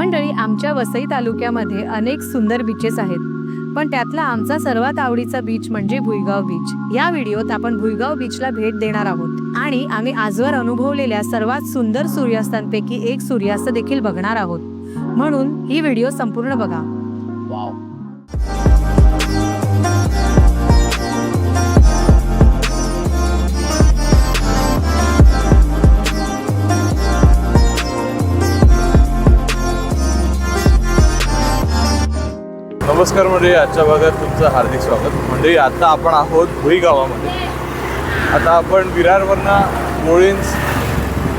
मंडळी आमच्या वसई तालुक्यामध्ये अनेक सुंदर बीचेस आहेत. पण त्यातला आमचा सर्वात आवडीचा बीच म्हणजे भुईगाव बीच या व्हिडिओत आपण भुईगाव बीचला भेट देणार आहोत. आणि आम्ही आजवर अनुभवलेल्या सर्वात सुंदर सूर्यास्तांपैकी एक सूर्यास्त देखील बघणार आहोत. म्हणून ही व्हिडिओ संपूर्ण बघा. वाव. नमस्कार म्हणजे आजच्या भागात तुमचं हार्दिक स्वागत. म्हणजे आता आपण आहोत भुई गावामध्ये आता आपण विरारवरनं मोळींज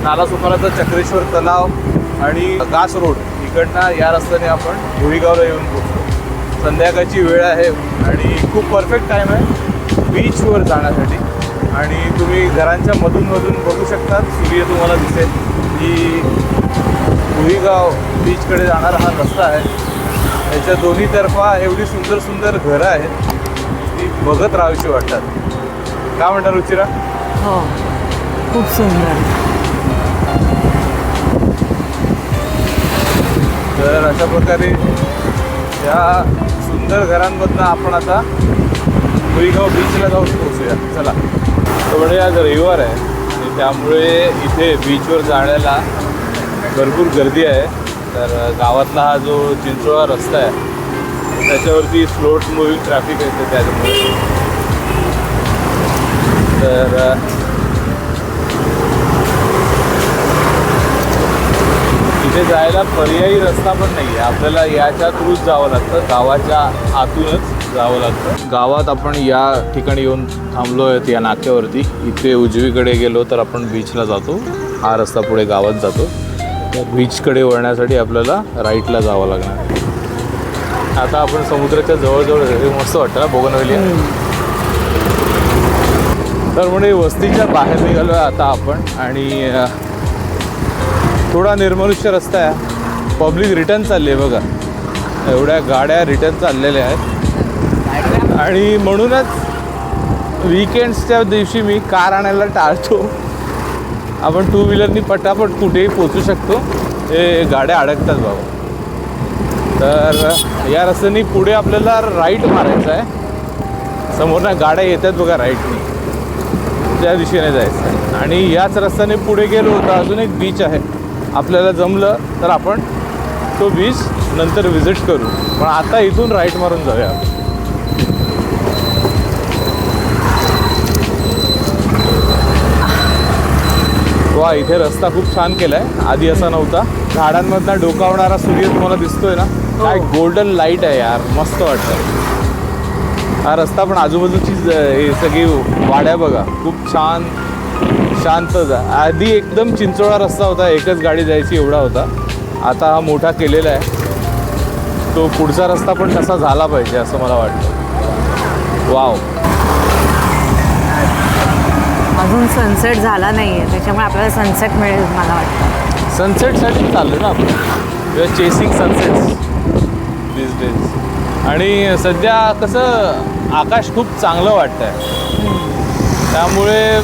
नालासोपाराचा चक्रेश्वर तलाव आणि गास रोड इकडनं या रस्त्याने आपण भुईगावला येऊन पोहोचलो. संध्याकाळची वेळ आहे आणि खूप परफेक्ट टाईम आहे बीचवर जाण्यासाठी. आणि तुम्ही घरांच्या मधून मधून बघू शकता सूर्य तुम्हाला दिसेल की भुईगाव बीचकडे जाणारा हा रस्ता आहे. याच्या दोन्ही तर्फा एवढी सुंदर सुंदर घरं आहेत ती बघत राहावीशी वाटतात. काय म्हणतात रुचिरा हो. खूप सुंदर. तर अशा प्रकारे या सुंदर घरांमधनं आपण आता भुईगाव बीचला जाऊन पोहोचूया. चला. तर म्हणजे आज रविवार आहे आणि त्यामुळे इथे बीचवर जाण्याला भरपूर गर्दी आहे. तर गावातला हा जो चिंचोळा रस्ता आहे त्याच्यावरती स्लोट मुव्हिंग ट्रॅफिक येते त्याच्यामुळे. तर तिथे जायला पर्यायी रस्ता पण नाही आहे आपल्याला याच्या थ्रूच जावं लागतं. गावाच्या आतूनच जावं लागतं. गावात आपण या ठिकाणी येऊन थांबलो आहेत या नाक्यावरती. इथे उजवीकडे गेलो तर आपण बीचला जातो. हा रस्ता पुढे गावात जातो. बीचकडे वळण्यासाठी आपल्याला राईटला जावं लागणार. आता आपण समुद्राच्या जवळजवळ हे मस्त वाटतं ना बोगनवेली तर म्हणजे वस्तीच्या बाहेर निघालो आहे आता आपण आणि थोडा निर्मनुष्य रस्ता आहे. पब्लिक रिटर्न चालली आहे बघा. एवढ्या गाड्या रिटर्न चाललेल्या आहेत. आणि म्हणूनच वीकेंड्सच्या दिवशी मी कार आणायला टाळतो. आपण टू व्हीलरनी पटापट कुठेही पोचू शकतो. हे गाड्या अडकतात बाबा तर या रस्त्याने पुढे आपल्याला राईट मारायचं आहे. समोरनं गाड्या येतात बघा राईटनी त्या दिशेने जायचं आहे. आणि याच रस्त्याने पुढे गेलो तर अजून एक बीच आहे. आपल्याला जमलं तर आपण तो बीच नंतर विजिट करू. पण आता इथून राईट मारून जाऊया आपण. वा इथे रस्ता खूप छान केला आहे आधी असा नव्हता. झाडांमधला डोकावणारा सूर्य तुम्हाला दिसतोय ना? काय गोल्डन लाइट आहे यार. मस्त वाटतं हा रस्ता पण आजूबाजूची हे सगळी वाड्या बघा. खूप छान शांत जा- आधी एकदम चिंचोळा रस्ता होता. एकच गाडी जायची एवढा होता. आता हा मोठा केलेला आहे. तो पुढचा रस्ता पण तसा झाला पाहिजे असं मला वाटतं. वाव. अजून सनसेट झाला नाही आहे त्याच्यामुळे आपल्याला सनसेट मिळेल मला वाटतं. सनसेटसाठी चाललो ना आपण. We are chasing sunsets this days आणि सध्या कसं आकाश खूप चांगलं वाटतं आहे त्यामुळे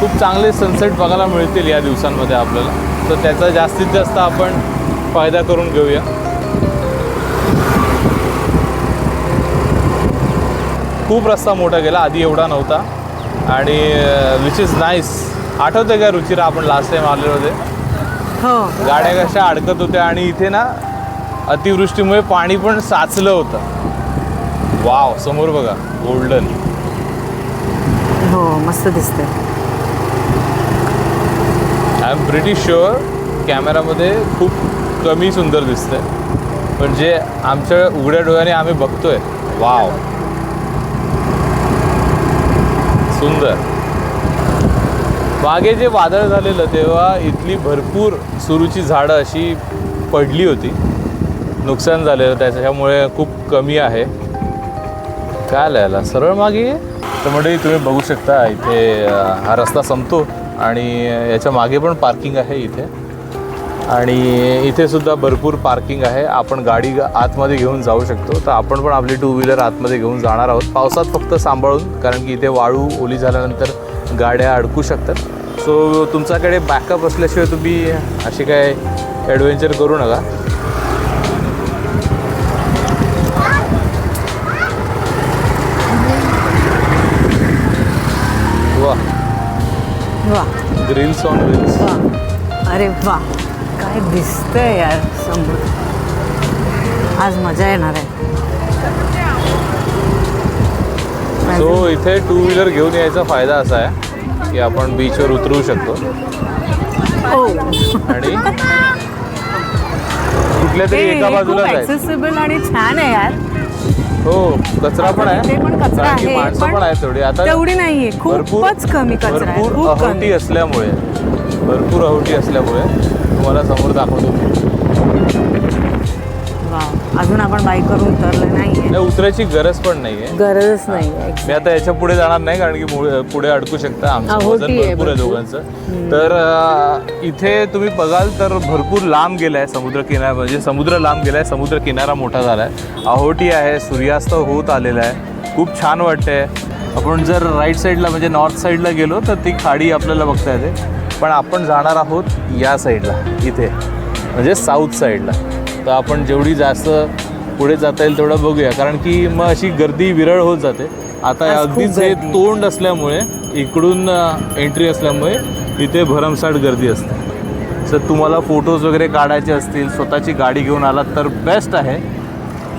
खूप चांगले सनसेट बघायला मिळतील या दिवसांमध्ये आपल्याला. तर त्याचा जास्तीत जास्त आपण फायदा करून घेऊया. खूप रस्ता मोठा गेला. आधी एवढा नव्हता. आणि विच इज नाईस आठवतं का रुचिरा आपण लास्ट टाईम आलेलो होते? हो. गाड्या कशा अडकत होत्या आणि इथे ना अतिवृष्टीमुळे पाणी पण साचलं होतं. वाव समोर बघा गोल्डन हो मस्त दिसतंय. आय एम प्रिटी शुअर कॅमेरामध्ये खूप कमी सुंदर दिसतंय. पण जे आमच्या उघड्या डोळ्याने आम्ही बघतोय वाव. सुंदर. मागे जे वादळ झालेलं तेव्हा इथली भरपूर सुरूची झाडं अशी पडली होती. नुकसान झालेलं त्याच्यामुळे खूप कमी आहे. काय लिहायला सरळ मागे तर म्हणजे तुम्ही बघू शकता इथे हा रस्ता संपतो आणि याच्या मागे पण पार्किंग आहे इथे. आणि इथे सुद्धा भरपूर पार्किंग आहे. आपण गाडी आतमध्ये घेऊन जाऊ शकतो. तर आपण पण आपली टू व्हीलर आतमध्ये घेऊन जाणार आहोत. पावसात फक्त सांभाळून कारण की इथे वाळू ओली झाल्यानंतर गाड्या अडकू शकतात. सो तुमच्याकडे बॅकअप असल्याशिवाय तुम्ही असे काय ॲडव्हेंचर करू नका. वा ग्रीन्स ऑन ग्रीन्स अरे वा काय दिसतंय यार समोर. आज मजा येणार आहे. सो इथे टू व्हीलर घेऊन यायचा फायदा असा आहे की आपण बीचवर उतरू शकतो. हो. आणि कुठल्या तरी एका बाजूला ऍक्सेसिबल आणि छान आहे यार. हो कचरा पण आहे. पण कचरा कारण की आहे, माणसं पण पण आहेत तेवढी. आता तेवढी नाहीये. खूपच कमी कचरा आहे. भरपूर खूप कमी. असल्यामुळे भरपूर अहोटी असल्यामुळे तुम्हाला समोर दाखवतो. अजून आपण बाईकवरून उतरलं नाहीये. नाही, उतरायची गरज पण नाहीये. गरजच नाहीये मी आता याच्यापुढे जाणार नाही कारण की पुढे अडकू शकता आमचं अहोटी वजन आहे भरपूर आहे. दोघांचं. तर अं, इथे तुम्ही बघाल तर भरपूर लांब गेलाय समुद्र किनारा म्हणजे समुद्र लांब गेलाय समुद्र किनारा मोठा झालाय. अहोटी आहे सूर्यास्त होत आलेला आहे. खूप छान वाटतंय. आपण जर राईट साईडला म्हणजे नॉर्थ साईडला गेलो तर ती खाडी आपल्याला बघता येते. पण आपण जाणार आहोत या साईडला इथे. म्हणजे साऊथ साईडला. तर आपण जेवढी जास्त पुढे जाता येईल तेवढं बघूया. कारण की मग अशी गर्दी विरळ होत जाते. आता अगदीच हे. तोंड असल्यामुळे इकडून एंट्री असल्यामुळे इथे भरमसाठ गर्दी असते. तर तुम्हाला फोटोज वगैरे काढायचे असतील स्वतःची गाडी घेऊन आलात तर बेस्ट आहे.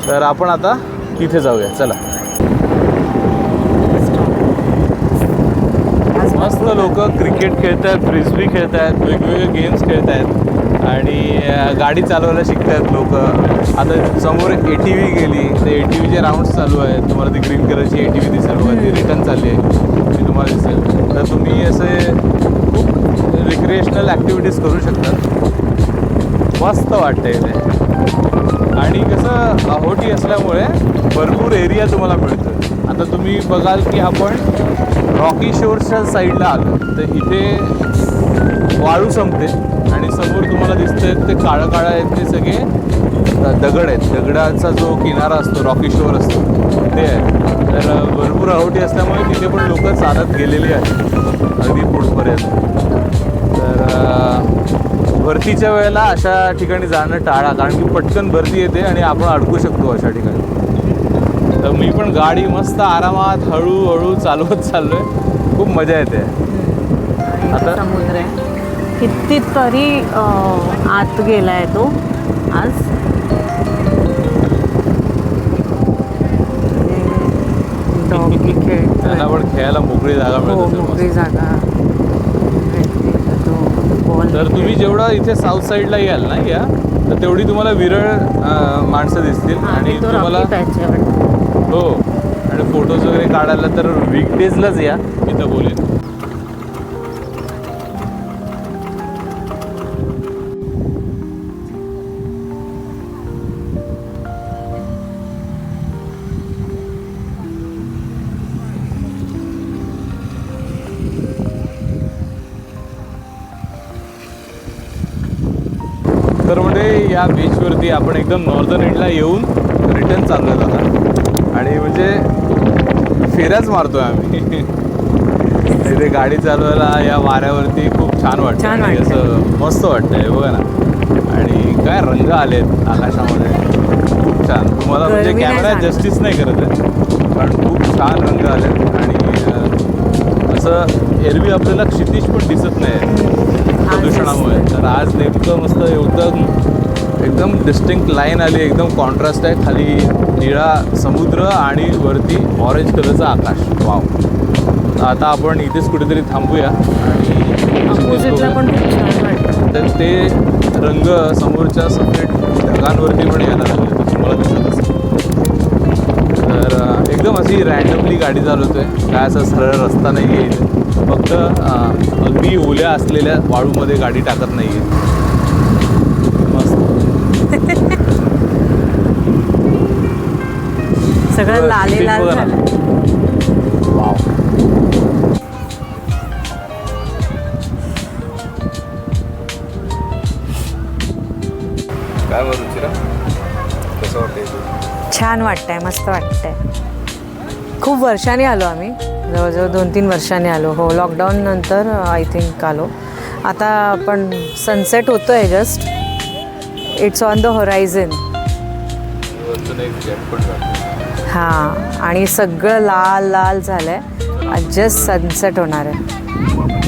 तर आपण आता तिथे जाऊया. चला आज मस्त लोक क्रिकेट खेळत आहेत फ्रिस्बी खेळत आहेत वेगवेगळे गेम्स खेळत आहेत आणि गाडी चालवायला शिकत आहेत लोक. आता समोर ए टी व्ही गेली तर ए टी व्हीचे राऊंड्स चालू आहेत. तुम्हाला ती ग्रीन कलरची ए टी व्ही दिसेल बघा ती रिटर्न चालली आहे. ती तुम्हाला दिसेल. तर तुम्ही असे खूप रिक्रिएशनल ॲक्टिव्हिटीज करू शकता मस्त वाटतं इथे आणि कसं अहोटी असल्यामुळे भरपूर एरिया तुम्हाला मिळतो आता तुम्ही बघाल की आपण रॉकी शोर्सच्या साईडला आलो. तर इथे वाळू संपते आणि समोर तुम्हाला दिसतंय ते काळं काळं आहेत ते सगळे दगड आहेत. दगडाचा जो किनारा असतो रॉकी शोर असतो ते आहे तर भरपूर अहोटी असल्यामुळे तिथे पण लोक चालत गेलेली आहेत. अगदी पुढपर्यंत. तर भरतीच्या वेळेला अशा ठिकाणी जाणं टाळा. कारण की पटकन भरती येते आणि आपण अडकू शकतो अशा ठिकाणी. तर मी पण गाडी मस्त आरामात हळूहळू चालवत चाललोय. खूप मजा येते. आता- समुद्र आहे. कितीतरी आत गेलाय तो आज. डॉगी त्यांना खेळतोय पण खेळायला मोकळी जागा हो मिळत असेल मोकळी. जागा तर तुम्ही जेवढा इथे साऊथ साईडला याल ना या तर तेवढी तुम्हाला विरळ माणसं दिसतील आणि तुम्हाला हो आणि फोटोज वगैरे काढायला तर वीकडेजलाच या. इथं बोलेन तर म्हणजे या बीचवरती आपण एकदम नॉर्दर्न एंडला येऊन रिटर्न चाललो जातात आणि म्हणजे फेऱ्याच मारतोय आम्ही. इथे गाडी चालवायला या वाऱ्यावरती खूप छान वाटतं. असं मस्त वाटतंय बघा ना. आणि काय रंग आलेत आकाशामध्ये. खूप छान. तुम्हाला म्हणजे कॅमेरा. जस्टिस नाही करत आहे कारण खूप छान रंग आलेत. आणि असं एरवी आपल्याला क्षितिज पण दिसत नाही प्रदूषणामुळे. तर आज नेमकं मस्त एकदम एकदम डिस्टिंक्ट लाईन आली एकदम कॉन्ट्रास्ट आहे. खाली निळा समुद्र आणि वरती ऑरेंज कलरचं आकाश. वाव आता आपण इथेच कुठेतरी थांबूया. आणि तर ते रंग समोरच्या सफेद ढगांवरती पण यायला लागले तर तुम्हाला दिसत असेल. तर एकदम अशी रॅन्डमली गाडी चालवतोय. काय असा सरळ रस्ता नाही आहे. फक्त अगदी ओल्या असलेल्या वाळूमध्ये गाडी टाकत नाही आहे सगळं लाले लाल. झालं. काय बरं रुचिरा कसं वाटतं छान वाटतंय मस्त वाटतंय. खूप वर्षांनी आलो आम्ही. जवळजवळ दोन तीन वर्षांनी आलो. हो लॉकडाऊन नंतर आय थिंक आलो. आता आपण सनसेट होतोय just it's on the horizon हां आणि सगळं लाल लाल झालं आहे जस्ट सनसेट होणार आहे.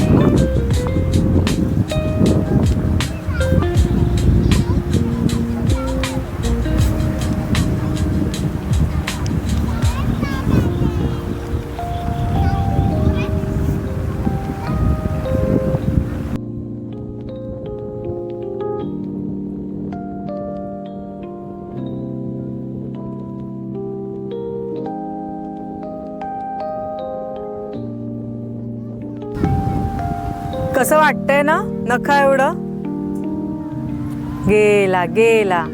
कसं वाटतंय ना? नखा एवढं? गेला गेला.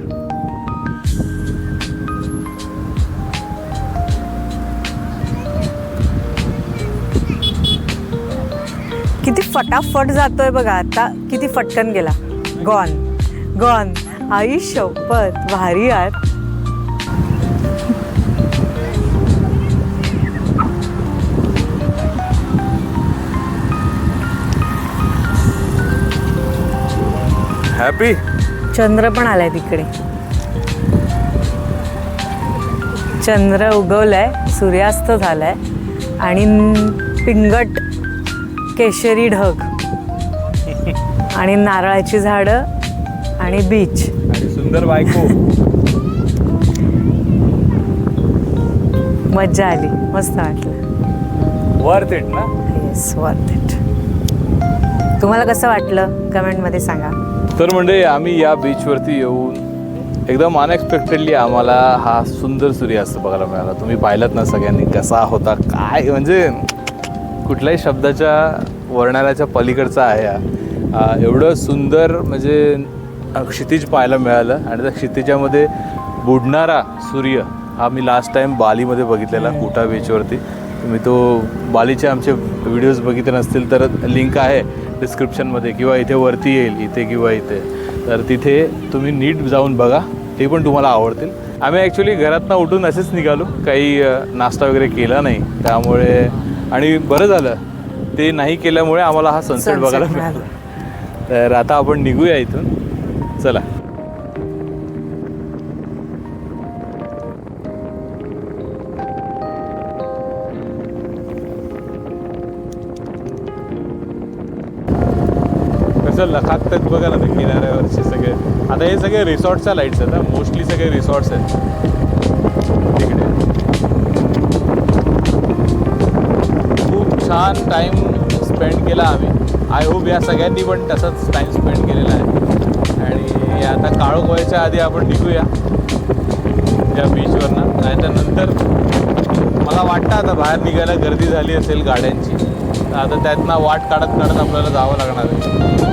किती फटाफट जातोय बघा आता. किती फटकन गेला. गॉन गॉन आई शपथ भारी यार हॅपी चंद्र पण आलाय तिकडे. चंद्र उगवलाय सूर्यास्त झालाय आणि पिंगट केशरी ढग आणि नारळाची झाडं आणि बीच सुंदर बायको. मज्जा आली. मस्त वाटलं. वर्थ इट ना? येस वर्थ इट तुम्हाला कसं वाटलं? कमेंटमध्ये सांगा. तर म्हणजे आम्ही या बीचवरती येऊन एकदम अनएक्सपेक्टेडली आम्हाला हा सुंदर सूर्यास्त बघायला मिळाला. तुम्ही पाहिलात ना सगळ्यांनी कसा होता काय? म्हणजे कुठल्याही शब्दाच्या वर्णनाच्या पलीकडचा आहे हा. एवढं सुंदर म्हणजे क्षितिज पाहायला मिळालं आणि त्या क्षितिजामध्ये बुडणारा सूर्य हा मी लास्ट टाईम बालीमध्ये बघितलेला कुटा बीचवरती तुम्ही तो बालीचे आमचे व्हिडिओज बघितले नसतील तर लिंक आहे. डिस्क्रिप्शनमध्ये किंवा इथे वरती येईल इथे किंवा इथे. तर तिथे तुम्ही नीट जाऊन बघा ते पण तुम्हाला आवडतील. आम्ही ॲक्च्युली घरातनं उठून असेच निघालो. काही नाश्ता वगैरे केला नाही. त्यामुळे आणि बरं झालं. ते नाही केल्यामुळे आम्हाला हा सनसेट बघायला. मिळाला. तर आता आपण निघूया इथून. चला. कसं लखाकतात बघा ना ते किनाऱ्यावरचे सगळे. आता हे सगळे रिसॉर्टच्या लाईट्स आहेत ना मोस्टली सगळे रिसॉर्ट्स आहेत. तिकडे. खूप छान टाईम स्पेंड केला आम्ही. आय होप या सगळ्यांनी पण तसाच टाईम स्पेंड केलेला आहे. आणि आता काळोख व्हायच्या आधी आपण निघूया. या बीचवरनं नाही तर नंतर मला वाटतं आता बाहेर निघायला गर्दी झाली असेल गाड्यांची. आता त्यातनं वाट काढत काढत आपल्याला जावं लागणार आहे.